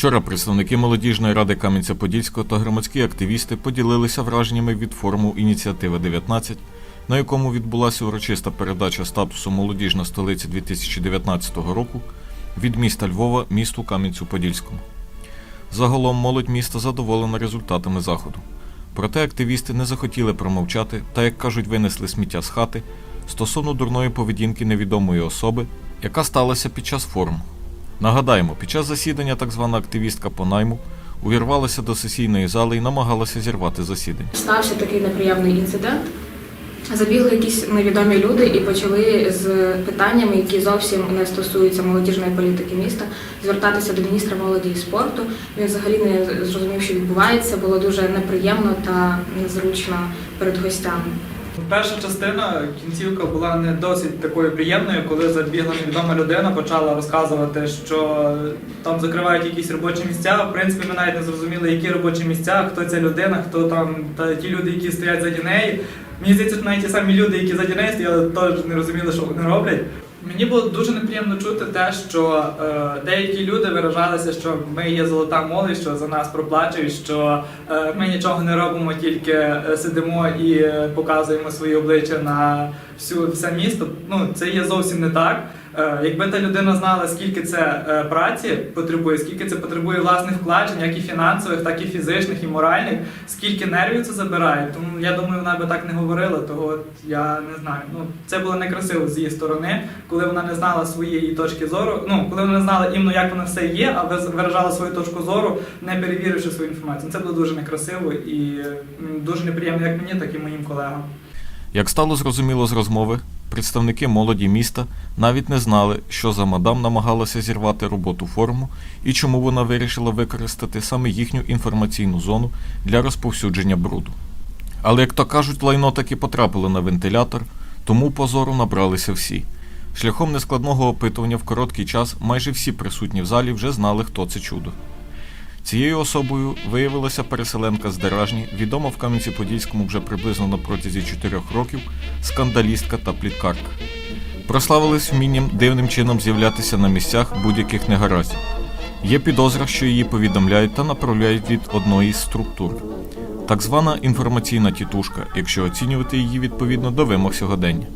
Вчора представники молодіжної ради Кам'янця-Подільського та громадські активісти поділилися враженнями від форуму Ініціатива 19, на якому відбулася урочиста передача статусу молодіжна столиця 2019 року від міста Львова місту Кам'янцю-Подільському. Загалом молодь міста задоволена результатами заходу. Проте активісти не захотіли промовчати та, як кажуть, винесли сміття з хати стосовно дурної поведінки невідомої особи, яка сталася під час форуму. Нагадаємо, під час засідання так звана активістка по найму увірвалася до сесійної зали і намагалася зірвати засідання. Стався такий неприємний інцидент. Забігли якісь невідомі люди і почали з питаннями, які зовсім не стосуються молодіжної політики міста, звертатися до міністра молоді і спорту. Він взагалі не зрозумів, що відбувається. Було дуже неприємно та незручно перед гостями. Перша частина кінцівка була не досить такою приємною, коли забігла невідома людина, почала розказувати, що там закривають якісь робочі місця. В принципі, ми навіть не зрозуміли, які робочі місця, хто ця людина, хто там та ті люди, які стоять заді неї. Мені здається, навіть ті самі люди, які заді неї стояли, теж не розуміли, що вони роблять. Мені було дуже неприємно чути те, що е, деякі люди виражалися, що ми є золота молодь, що за нас проплачують, що е, ми нічого не робимо, тільки е, сидимо і е, показуємо свої обличчя на всю все місто. Ну це є зовсім не так. Е, якби та людина знала, скільки це е, праці потребує, скільки це потребує власних вкладень, як і фінансових, так і фізичних, і моральних, скільки нервів це забирає. Тому я думаю, вона би так не говорила. Того я не знаю. Ну це було некрасиво з її сторони, коли вона не знала своєї точки зору. Ну коли вона не знала іменно, як воно все є, а виражала свою точку зору, не перевіривши свою інформацію. Це було дуже некрасиво і дуже неприємно як мені, так і моїм колегам. Як стало зрозуміло з розмови, представники молоді міста навіть не знали, що за мадам намагалася зірвати роботу форуму і чому вона вирішила використати саме їхню інформаційну зону для розповсюдження бруду. Але, як то кажуть, лайно таки потрапило на вентилятор, тому позору набралися всі. Шляхом нескладного опитування в короткий час майже всі присутні в залі вже знали, хто це чудо. Цією особою виявилася переселенка з Деражні, відома в Кам'янці-Подільському вже приблизно на протязі чотирьох років, скандалістка та пліткарка. Прославилась вмінням дивним чином з'являтися на місцях будь-яких негараздів. Є підозра, що її повідомляють та направляють від одної з структур. Так звана інформаційна тітушка, якщо оцінювати її відповідно до вимог сьогодення.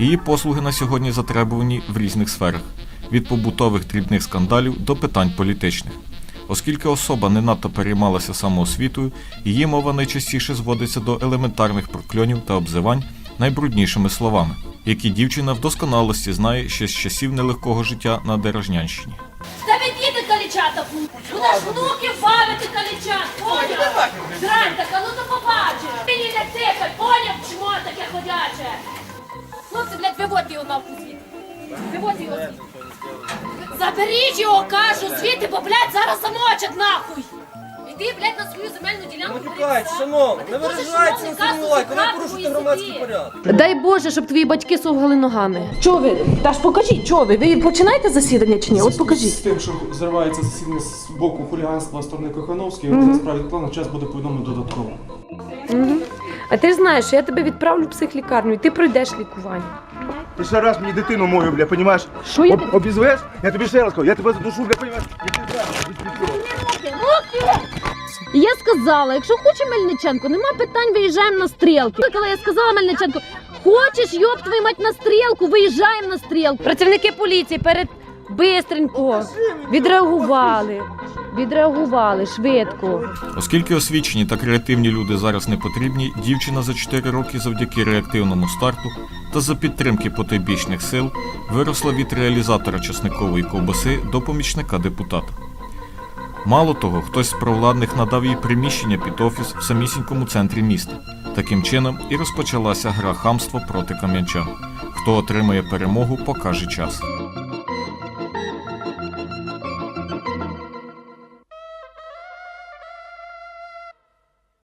Її послуги на сьогодні затребувані в різних сферах від побутових дрібних скандалів до питань політичних. Оскільки особа не надто переймалася самоосвітою, її мова найчастіше зводиться до елементарних прокльонів та обзивань найбруднішими словами, які дівчина в досконалості знає ще з часів нелегкого життя на Деражнянщині. В тебе діти калічата будуть. Будеш внуків бавити калічат, поняв? Дрань така, ну то побачиш. Мені не тикай, поняв, чмо таке ходяче. Хлопці, блядь, виводьте його звідти. Виводьте його звідти. Заберіть його, кажу, звідти, бо, блядь, зараз замочать нахуй. Іди, блядь, на свою земельну ділянку. Матюкайте, бери шановні, А не шановний, на казу лайку, ви порушуєте і громадський собі. порядок. Дай Боже, щоб твої батьки совгали ногами. Чого ви? Та ж покажіть, чого ви? Ви починаєте засідання чи ні? От З покажіть. тим, що зривається засідання з боку хуліганства сторони Кохановської, mm справі плану час буде повідомлено додатково. А ти ж знаєш, що я тебе відправлю в психлікарню, і ти пройдеш лікування. Ти ще раз мені дитину мою, бля, понімаєш? Що я Об, обізвеш? Я тобі ще раз кажу, я тебе задушу, бля, понімаєш? Я тебе Я сказала, якщо хоче Мельниченко, нема питань, виїжджаємо на стрілки. Коли я сказала Мельниченко, хочеш, йоб твою мать на стрілку, виїжджаємо на стрілку. Працівники поліції перед бистренько відреагували. Відреагували швидко. Оскільки освічені та креативні люди зараз не потрібні, дівчина за 4 роки завдяки реактивному старту та за підтримки потойбічних сил виросла від реалізатора часникової ковбаси до помічника депутата. Мало того, хтось з провладних надав їй приміщення під офіс в самісінькому центрі міста. Таким чином і розпочалася гра хамства проти кам'янчан. Хто отримає перемогу, покаже час.